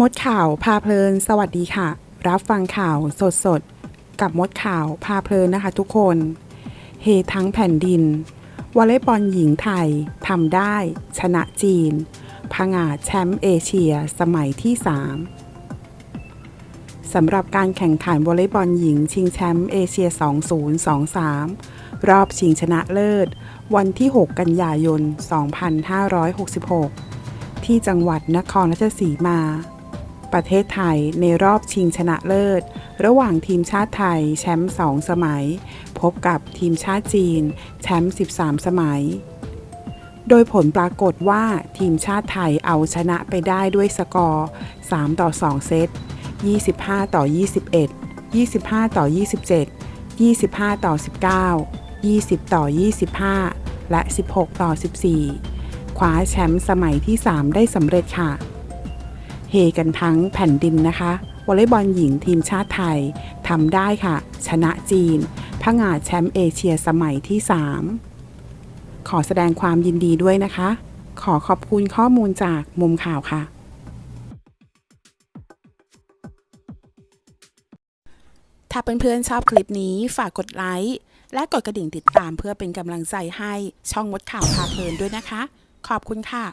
มดข่าวพาเพลิน สวัสดีค่ะ รับฟังข่าวสดสดกับมดข่าวพาเพลินนะคะทุกคน เฮทั้งแผ่นดินวอลเลย์บอลหญิงไทยทำได้ ชนะจีนพังาดแชมป์เอเชียสมัยที่ 3สำหรับการแข่งขันวอลเลย์บอลหญิง ชิงแชมป์เอเชีย 2023 รอบชิงชนะเลิศ วันที่ 6 กันยายน 2566ที่จังหวัดนครราชสีมา ประเทศไทยในรอบชิงชนะเลิศ ระหว่างทีมชาติไทยแชมป์ 2 สมัย พบกับทีมชาติจีน แชมป์ 13 สมัย โดยผลปรากฏว่าทีมชาติไทยเอาชนะไปได้ด้วยสกอร์ 3 ต่อ 2 เซต 25 ต่อ 21 25 ต่อ 27 25 ต่อ 19 20 ต่อ 25 และ 16 ต่อ 14 คว้าแชมป์สมัยที่ 3 ได้สำเร็จค่ะ เฮกันทั้งแผ่นดินนะคะวอลเลย์บอลหญิงทีมชาติไทยทำได้ค่ะ ชนะจีนพงาดแชมป์เอเชียสมัยที่ 3 ขอแสดงความยินดีด้วยนะคะ ขอขอบคุณข้อมูลจากมุมข่าวค่ะ ถ้าเพื่อนๆชอบคลิปนี้ฝากกดไลค์และกดกระดิ่งติดตามเพื่อเป็นกำลังใจให้ช่องมดข่าวพาเพลินด้วยนะคะ ขอบคุณค่ะ